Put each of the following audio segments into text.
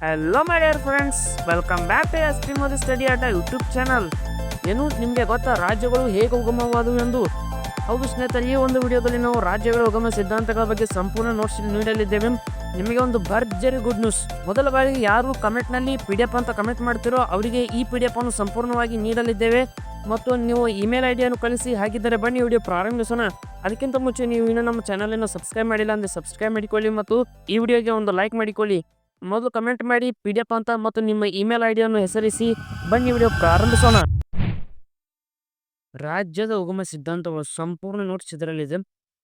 Hello my dear friends welcome back to S P Modi study ಆಟ YouTube channel ಏನು ನಿಮಗೆ ಗೊತ್ತಾ, ರಾಜ್ಯಗಳು ಹೇಗೆ ಉಗಮವಾದವು ಎಂದು? ಹೌದು ಸ್ನೇಹಿತರೆ, ಈ ಒಂದು ವಿಡಿಯೋದಲ್ಲಿ ನಾವು ರಾಜ್ಯಗಳ ಉಗಮ ಸಿದ್ಧಾಂತಗಳ ಬಗ್ಗೆ ಸಂಪೂರ್ಣ ನೋಟ್ಸ್ ನೀಡಲಿದ್ದೇವೆ. ನಿಮಗೆ ಒಂದು ಭರ್ಜರಿ ಗುಡ್ ನ್ಯೂಸ್ ಮೊದಲ ಬಾರಿಗೆ ಯಾರು ಕಮೆಂಟ್ನಲ್ಲಿ ಪಿ ಡಿ ಎಫ್ ಅಂತ ಕಮೆಂಟ್ ಮಾಡ್ತಿರೋ, ಅವರಿಗೆ ಈ ಪಿ ಡಿ ಎಫ್ ಅನ್ನು ಸಂಪೂರ್ಣವಾಗಿ ನೀಡಲಿದ್ದೇವೆ. ಮತ್ತು ನೀವು ಇಮೇಲ್ ಐ ಕಳಿಸಿ, ಹಾಗಿದ್ದರೆ ಬನ್ನಿ ವಿಡಿಯೋ ಪ್ರಾರಂಭಿಸೋಣ. ಅದಕ್ಕಿಂತ ಮುಂಚೆ ನೀವು ಇನ್ನೂ ನಮ್ಮ ಚಾನಲನ್ನು ಸಬ್ಸ್ಕ್ರೈಬ್ ಮಾಡಿಲ್ಲ ಅಂದರೆ ಸಬ್ಸ್ಕ್ರೈಬ್ ಮಾಡಿಕೊಳ್ಳಿ ಮತ್ತು ಈ ವಿಡಿಯೋಗೆ ಒಂದು ಲೈಕ್ ಮಾಡಿಕೊಳ್ಳಿ. ಮೊದಲು ಕಮೆಂಟ್ ಮಾಡಿ ಪಿ ಡಿ ಎಫ್ ಅಂತ ಮತ್ತು ನಿಮ್ಮ ಇಮೇಲ್ ಐ ಡಿಯನ್ನು ಹೆಸರಿಸಿ. ಬನ್ನಿ ವಿಡಿಯೋ ಪ್ರಾರಂಭಿಸೋಣ. ರಾಜ್ಯದ ಉಗಮ ಸಿದ್ಧಾಂತಗಳು ಸಂಪೂರ್ಣ ನೋಟ್ಸ್ ಇದರಲ್ಲಿದೆ.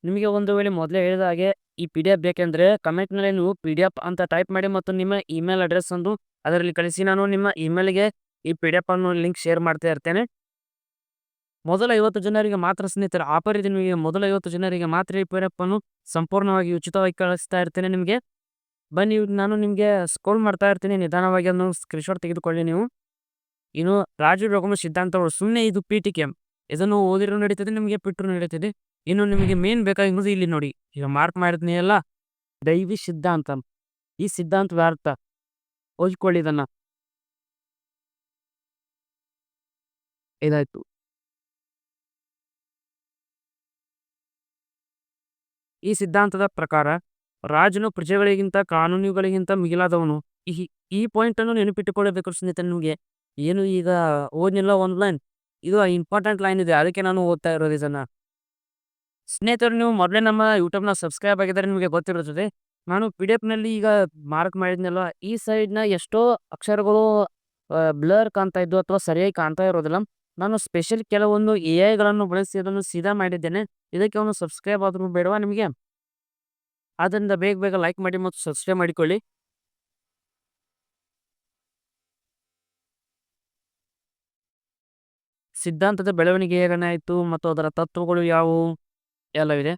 ನಿಮಗೆ ಒಂದು ವೇಳೆ ಮೊದಲೇ ಹೇಳಿದ ಹಾಗೆ ಈ ಪಿ ಡಿ ಎಫ್ ಬೇಕೆಂದರೆ ಕಮೆಂಟ್ನಲ್ಲಿ ನೀವು ಪಿ ಡಿ ಎಫ್ ಅಂತ ಟೈಪ್ ಮಾಡಿ ಮತ್ತು ನಿಮ್ಮ ಇಮೇಲ್ ಅಡ್ರೆಸ್ ಅಂದು ಅದರಲ್ಲಿ ಕಳಿಸಿ. ನಾನು ನಿಮ್ಮ ಇಮೇಲ್ಗೆ ಈ ಪಿ ಡಿ ಎಫ್ ಅನ್ನು ಲಿಂಕ್ ಶೇರ್ ಮಾಡ್ತಾ ಇರ್ತೇನೆ. ಮೊದಲ ಐವತ್ತು ಜನರಿಗೆ ಮಾತ್ರ ಸ್ನೇಹಿತರೆ ಆಫರ್ ಇದೆ ನಿಮಗೆ ಮೊದಲ ಐವತ್ತು ಜನರಿಗೆ ಮಾತ್ರ ಈ ಪಿ ಡಿ ಎಫ್ ಅನ್ನು ಸಂಪೂರ್ಣವಾಗಿ ಉಚಿತವಾಗಿ ಕಳಿಸ್ತಾ ಇರ್ತೇನೆ ನಿಮಗೆ. ಬನ್ನಿ, ನಾನು ನಿಮಗೆ ಸ್ಕ್ರೋಲ್ ಮಾಡ್ತಾ ಇರ್ತೀನಿ, ನಿಧಾನವಾಗಿ ಅದನ್ನು ಸ್ಕ್ರೀನ್ಶಾಟ್ ತೆಗೆದುಕೊಳ್ಳಿ ನೀವು. ಇನ್ನು ರಾಜು ರಘುಮ ಸಿದ್ಧಾಂತಗಳು ಸುಮ್ಮನೆ ಇದು ಪಿ ಟಿ ಕೆ ಇದನ್ನು ಓದಿರೋ ನಡೀತದೆ, ನಿಮಗೆ ಪಿಟ್ರು ನಡೀತದೆ. ಇನ್ನು ನಿಮಗೆ ಮೇನ್ ಬೇಕಾಗಿರೋದು ಇಲ್ಲಿ ನೋಡಿ. ಈಗ ಮಾರ್ಕ್ ಮಾಡಿದ್ನಿ ಎಲ್ಲ ದೈವಿ ಸಿದ್ಧಾಂತ. ಈ ಸಿದ್ಧಾಂತ ವ್ಯಾರ್ಥ ಓದ್ಕೊಳ್ಳಿ ಇದನ್ನು. ಇದಾಯ್ತು. ಈ ಸಿದ್ಧಾಂತದ ಪ್ರಕಾರ ರಾಜನು ಪ್ರಜೆಗಳಿಗಿಂತ ಕಾನೂನುಗಳಿಗಿಂತ ಮಿಗಿಲಾದವನು. ಈ ಈ ಪಾಯಿಂಟ್ ಅನ್ನು ನೆನಪಿಟ್ಟುಕೊಳ್ಳಬೇಕು ಸ್ನೇಹಿತರೆ ನಿಮಗೆ ಏನು ಈಗ ಓದ್ನಿಲ್ಲ ಒಂದು ಲೈನ್ ಇದು ಇಂಪಾರ್ಟೆಂಟ್ ಲೈನ್ ಇದೆ. ಅದಕ್ಕೆ ನಾನು ಓದ್ತಾ ಇರೋದು ಇದನ್ನ. ಸ್ನೇಹಿತರು, ನೀವು ಮೊದಲೇ ನಮ್ಮ ಯೂಟ್ಯೂಬ್ನ ಸಬ್ಸ್ಕ್ರೈಬ್ ಆಗಿದ್ದಾರೆ ನಿಮಗೆ ಗೊತ್ತಿರುತ್ತದೆ. ನಾನು ಪಿ ಡಿ ಎಫ್ನಲ್ಲಿ ಈಗ ಮಾರ್ಕ್ ಮಾಡಿದ್ನಲ್ಲ, ಈ ಸೈಡ್ನ ಎಷ್ಟೋ ಅಕ್ಷರಗಳು ಬ್ಲರ್ ಕಾಣ್ತಾ ಇದ್ದು ಅಥವಾ ಸರಿಯಾಗಿ ಕಾಣ್ತಾ ಇರೋದಿಲ್ಲ. ನಾನು ಸ್ಪೆಷಲ್ ಕೆಲವೊಂದು ಎ ಐಗಳನ್ನು ಬಳಸಿ ಅದನ್ನು ಸೀದಾ ಮಾಡಿದ್ದೇನೆ. ಇದಕ್ಕೆ ಒಂದು ಸಬ್ಸ್ಕ್ರೈಬ್ ಆದರೂ ಬೇಡವಾ ನಿಮಗೆ? ಆದ್ದರಿಂದ ಬೇಗ ಬೇಗ ಲೈಕ್ ಮಾಡಿ ಮತ್ತು ಸಬ್ಸ್ಕ್ರೈಬ್ ಮಾಡಿಕೊಳ್ಳಿ. ಸಿದ್ಧಾಂತದ ಬೆಳವಣಿಗೆ ಏನಾಯಿತು ಮತ್ತು ಅದರ ತತ್ವಗಳು ಯಾವುವು? ಎಲ್ಲವಿದೆ.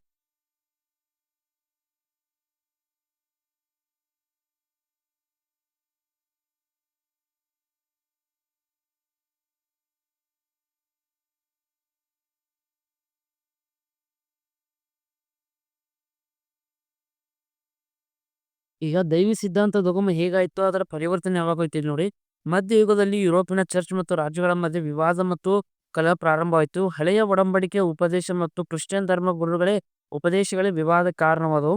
ಈಗ ದೈವಿ ಸಿದ್ಧಾಂತ ದೊಗಮ ಹೇಗಾಯಿತು ಅದರ ಪರಿವರ್ತನೆ ಯಾವಾಗೈತಿ ನೋಡಿ, ಮಧ್ಯಯುಗದಲ್ಲಿ ಯುರೋಪಿನ ಚರ್ಚ್ ಮತ್ತು ರಾಜ್ಯಗಳ ಮಧ್ಯೆ ವಿವಾದ ಮತ್ತು ಕಲಹ ಪ್ರಾರಂಭವಾಯಿತು. ಹಳೆಯ ಒಡಂಬಡಿಕೆ, ಉಪದೇಶ ಮತ್ತು ಕ್ರಿಶ್ಚಿಯನ್ ಧರ್ಮ ಗುರುಗಳೇ ಉಪದೇಶಗಳೇ ವಿವಾದ ಕಾರಣವಾದವು.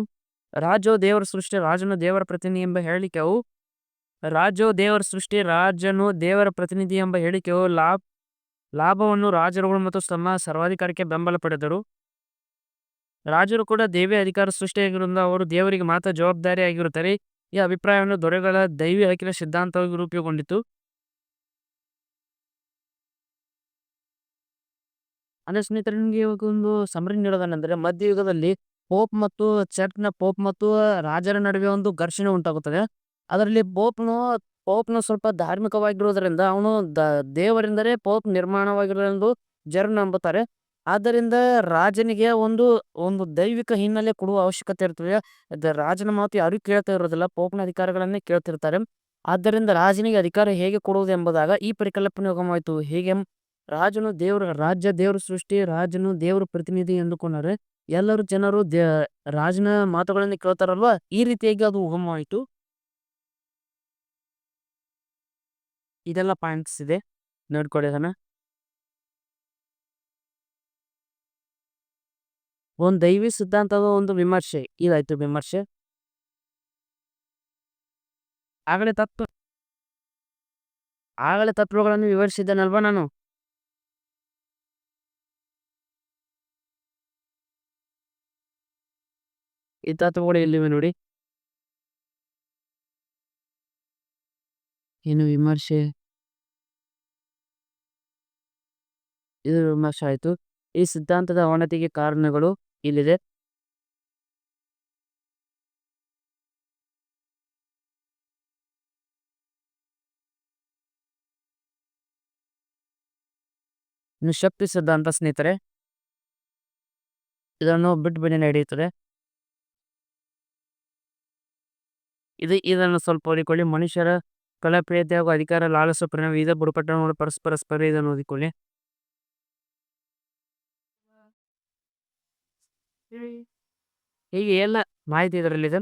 ರಾಜೋ ದೇವರ ಸೃಷ್ಟಿ, ರಾಜನು ದೇವರ ಪ್ರತಿನಿಧಿ ಎಂಬ ಹೇಳಿಕೆಯು, ರಾಜೋ ದೇವರ ಸೃಷ್ಟಿ, ರಾಜನು ದೇವರ ಪ್ರತಿನಿಧಿ ಎಂಬ ಹೇಳಿಕೆಯು ಲಾಭ, ಲಾಭವನ್ನು ರಾಜರುಗಳು ಮತ್ತು ತಮ್ಮ ಸರ್ವಾಧಿಕಾರಕ್ಕೆ ಬೆಂಬಲ ಪಡೆದರು. ರಾಜರು ಕೂಡ ದೇವಿಯ ಅಧಿಕಾರ ಸೃಷ್ಟಿಯಾಗಿರುವುದರಿಂದ ಅವರು ದೇವರಿಗೆ ಮಾತ್ರ ಜವಾಬ್ದಾರಿಯಾಗಿರುತ್ತಾರೆ ಈ ಅಭಿಪ್ರಾಯವನ್ನು ದೊರೆಗಳ ದೈವಿ ಹಕ್ಕಿನ ಸಿದ್ಧಾಂತವಾಗಿ ರೂಪುಗೊಂಡಿತು ಅಂದ್ರೆ ಸ್ನೇಹಿತರೆ ನಿಮಗೆ ಇವಾಗ ಒಂದು ಸಮರಿ ನೀಡೋದನೆಂದರೆ ಮಧ್ಯಯುಗದಲ್ಲಿ ಪೋಪ್ ಮತ್ತು ಚರ್ಚ್ನ ಪೋಪ್ ಮತ್ತು ರಾಜರ ನಡುವೆ ಒಂದು ಘರ್ಷಣೆ ಉಂಟಾಗುತ್ತದೆ. ಅದರಲ್ಲಿ ಪೋಪ್ನು ಪೋಪ್ನು ಸ್ವಲ್ಪ ಧಾರ್ಮಿಕವಾಗಿರುವುದರಿಂದ ಅವನು ದ ದೇವರಿಂದಲೇ ಪೋಪ್ ನಿರ್ಮಾಣವಾಗಿರೋದೆಂದು ಜರ್ನ್ ನಂಬುತ್ತಾರೆ. ಆದ್ದರಿಂದ ರಾಜನಿಗೆ ಒಂದು ಒಂದು ದೈವಿಕ ಹಿನ್ನೆಲೆ ಕೊಡುವ ಅವಶ್ಯಕತೆ ಇರ್ತದೆ. ರಾಜನ ಮಾತು ಯಾರು ಕೇಳ್ತಾ ಇರೋದಿಲ್ಲ. ಪೋಪ್ನ ಅಧಿಕಾರಗಳನ್ನೇ ಕೇಳ್ತಿರ್ತಾರೆ ಆದ್ದರಿಂದ ರಾಜನಿಗೆ ಅಧಿಕಾರ ಹೇಗೆ ಕೊಡುವುದು ಎಂಬುದಾಗ ಈ ಪರಿಕಲ್ಪನೆ ಉಗಮವಾಯಿತು ಹೇಗೆ? ರಾಜನು ದೇವರ, ರಾಜ್ಯ ದೇವರ ಸೃಷ್ಟಿ, ರಾಜನು ದೇವರ ಪ್ರತಿನಿಧಿ ಎಂದುಕೊಂಡರೆ ಎಲ್ಲರೂ ಜನರು ದೇ, ರಾಜನ ಮಾತುಗಳನ್ನು ಕೇಳ್ತಾರಲ್ವಾ? ಈ ರೀತಿಯಾಗಿ ಅದು ಉಗಮವಾಯಿತು ಇದೆಲ್ಲ ಪಾಯಿಂಟ್ಸ್ ಇದೆ. ನೋಡ್ಕೊಳ್ಳಿ ಅದನ್ನ ಒಂದು ದೈವಿ ಸಿದ್ಧಾಂತದ ಒಂದು ವಿಮರ್ಶೆ ಇದಾಯ್ತು ವಿಮರ್ಶೆ. ಆಗಲೇ ತತ್ವ. ಆಗಲೇ ತತ್ವಗಳನ್ನು ವಿವರಿಸಿದ್ದೇನಲ್ವಾ ನಾನು? ಈ ತತ್ವಗಳು ಎಲ್ಲಿವೆ ನೋಡಿ? ಏನು ವಿಮರ್ಶೆ? ಇದು ವಿಮರ್ಶೆ ಆಯಿತು. ಈ ಸಿದ್ಧಾಂತದ ಅವನತಿಗೆ ಕಾರಣಗಳು ಇಲ್ಲಿದೆ ಇನ್ನು ಶಕ್ತಿ ಸಿದ್ಧಾಂತ ಸ್ನೇಹಿತರೆ. ಇದನ್ನು ಬಿಟ್ಟು ಬಿಡಿ ನಡೆಯುತ್ತದೆ. ಇದು ಇದನ್ನು ಸ್ವಲ್ಪ ಓದಿಕೊಳ್ಳಿ. ಮನುಷ್ಯರ ಕಲಾಪ್ರಿಯತೆ ಹಾಗೂ ಅಧಿಕಾರ, ಲಾಲಸ, ಪರಿಣಾಮ, ವಿವಿಧ ಬುಡಕಟ್ಟು ಪರಸ್ಪರ ಸ್ಪರ್ಧೆ ಇದನ್ನು ಓದಿಕೊಳ್ಳಿ. ಹೀಗೆ ಎಲ್ಲ ಮಾಹಿತಿ ಇದರಲ್ಲಿ ಇದೆ.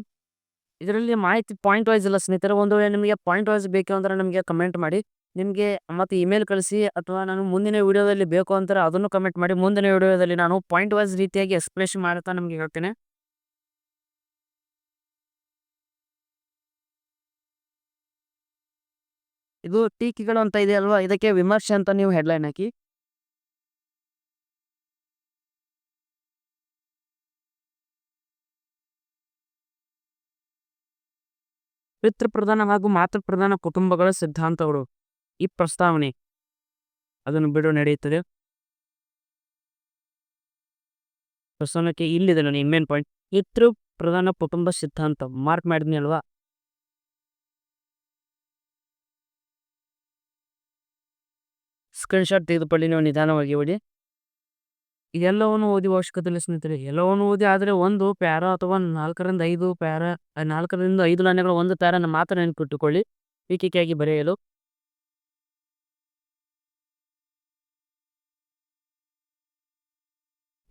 ಇದರಲ್ಲಿ ಮಾಹಿತಿ ಪಾಯಿಂಟ್ ವೈಸ್ ಇಲ್ಲ ಸ್ನೇಹಿತರೆ, ಒಂದು ವೇಳೆ ನಿಮಗೆ ಪಾಯಿಂಟ್ ವೈಸ್ ಬೇಕು ಅಂದರೆ ನಮಗೆ ಕಮೆಂಟ್ ಮಾಡಿ. ನಿಮಗೆ ಮತ್ತೆ ಇಮೇಲ್ ಕಳಿಸಿ ಅಥವಾ ನಾನು ಮುಂದಿನ ವಿಡಿಯೋದಲ್ಲಿ ಬೇಕು ಅಂತಾರೆ ಅದನ್ನು ಕಮೆಂಟ್ ಮಾಡಿ. ಮುಂದಿನ ವಿಡಿಯೋದಲ್ಲಿ ನಾನು ಪಾಯಿಂಟ್ ವೈಸ್ ರೀತಿಯಾಗಿ ಎಕ್ಸ್ಪ್ಲೇಷನ್ ಮಾಡುತ್ತಾ ನಿಮಗೆ ಹೇಳ್ತೇನೆ. ಇದು ಟೀಕೆಗಳು ಅಂತ ಇದೆ ಅಲ್ವಾ ಇದಕ್ಕೆ ವಿಮರ್ಶೆ ಅಂತ ನೀವು ಹೆಡ್ಲೈನ್ ಹಾಕಿ. ಪಿತೃಪ್ರಧಾನ ಹಾಗೂ ಮಾತೃಪ್ರಧಾನ ಕುಟುಂಬಗಳ ಸಿದ್ಧಾಂತಗಳು ಈ ಪ್ರಸ್ತಾವನೆ. ಅದನ್ನು ಬಿಡು, ನಡೆಯುತ್ತದೆ. ಪ್ರಸ್ತಾವನೆ ಇಲ್ಲಿದೆ ನಾನು ಮೇನ್ ಪಾಯಿಂಟ್ ಪಿತೃ ಪ್ರಧಾನ ಕುಟುಂಬ ಸಿದ್ಧಾಂತ. ಮಾರ್ಕ್ ಮಾಡಿದ್ನಿ ಅಲ್ವಾ? ಸ್ಕ್ರೀನ್ಶಾಟ್ ತೆಗೆದುಕೊಳ್ಳಿ, ನೀವು ನಿಧಾನವಾಗಿ ಓದಿ. ಎಲ್ಲವನ್ನು ಓದಿ ಅವಶ್ಯಕತೆ ಇಲ್ಲ ಸ್ನೇಹಿತರೆ. ಎಲ್ಲವನ್ನು ಓದಿ ಆದರೆ ಒಂದು ಪ್ಯಾರ ಅಥವಾ ನಾಲ್ಕರಿಂದ ಐದು ಪ್ಯಾರ ನಾಲ್ಕರಿಂದ ಐದು ನಾಣ್ಯಗಳ ಒಂದು ಪ್ಯಾರನ್ನು ಮಾತ್ರ ನೆನಪಿಟ್ಟುಕೊಳ್ಳಿ. ಟೀಕೆಯಾಗಿ ಬರೆಯಲು.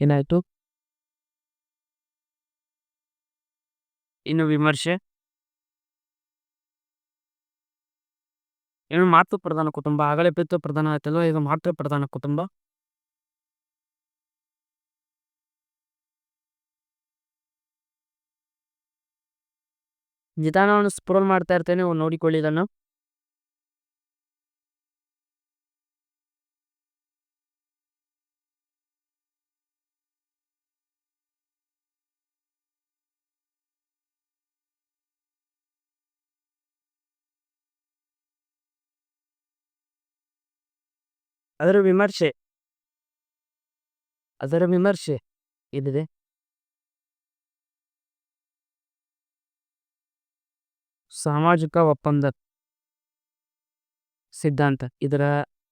ಏನಾಯ್ತು? ಇನ್ನು ವಿಮರ್ಶೆ. ಏನು ಮಾತೃ ಪ್ರಧಾನ ಕುಟುಂಬ. ಆಗಲೇ ಪಿತೃ ಪ್ರಧಾನ ಆಯ್ತಲ್ವ? ಈಗ ಮಾತೃ ಪ್ರಧಾನ ಕುಟುಂಬ. ನಿಧಾನವನ್ನು ಸ್ಕ್ರೋಲ್ ಮಾಡ್ತಾ ಇರ್ತೇನೆ ನೋಡಿಕೊಳ್ಳಿ ಇದನ್ನು. ಅದರ ವಿಮರ್ಶೆ. ಅದರ ವಿಮರ್ಶೆ ಇದಿದೆ. ಸಾಮಾಜಿಕ ಒಪ್ಪಂದ ಸಿದ್ಧಾಂತ. ಇದರ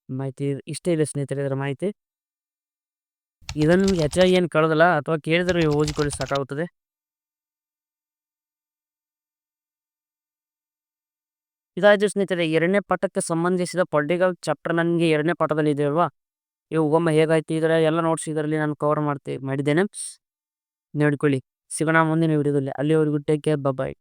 ಮಾಹಿತಿ ಇಷ್ಟೇ ಇದೆ ಸ್ನೇಹಿತರೆ, ಇದರ ಮಾಹಿತಿ. ಇದನ್ನು ಹೆಚ್ಚಾಗಿ ಏನು ಕಳೆದಲ್ಲ, ಅಥವಾ ಕೇಳಿದ್ರೆ ನೀವು ಓದಿಕೊಳ್ಳಿ, ಸಾಕಾಗುತ್ತದೆ. ಇದಾಯಿತು ಸ್ನೇಹಿತರೆ, ಎರಡನೇ ಪಾಠಕ್ಕೆ ಸಂಬಂಧಿಸಿದ ಪೊಲಿಟಿಕಲ್ ಚಾಪ್ಟರ್ ನನಗೆ ಎರಡನೇ ಪಾಠದಲ್ಲಿ ಇದೆ ಅಲ್ವಾ? ಇವು ಒಮ್ಮೆ ಹೇಗಾಯ್ತು ಇದರ ಎಲ್ಲ ನೋಟ್ಸ್ ಇದರಲ್ಲಿ ನಾನು ಕವರ್ ಮಾಡ್ತೀವಿ ಮಾಡಿದ್ದೇನೆ. ನೋಡ್ಕೊಳ್ಳಿ. ಸಿಗೋಣ ಮುಂದಿನ ವಿಡಿಯೋದಲ್ಲಿ ಅಲ್ಲಿವರೆಗೂ ಟೇಕ್ ಕೇರ್ ಬಾಯ್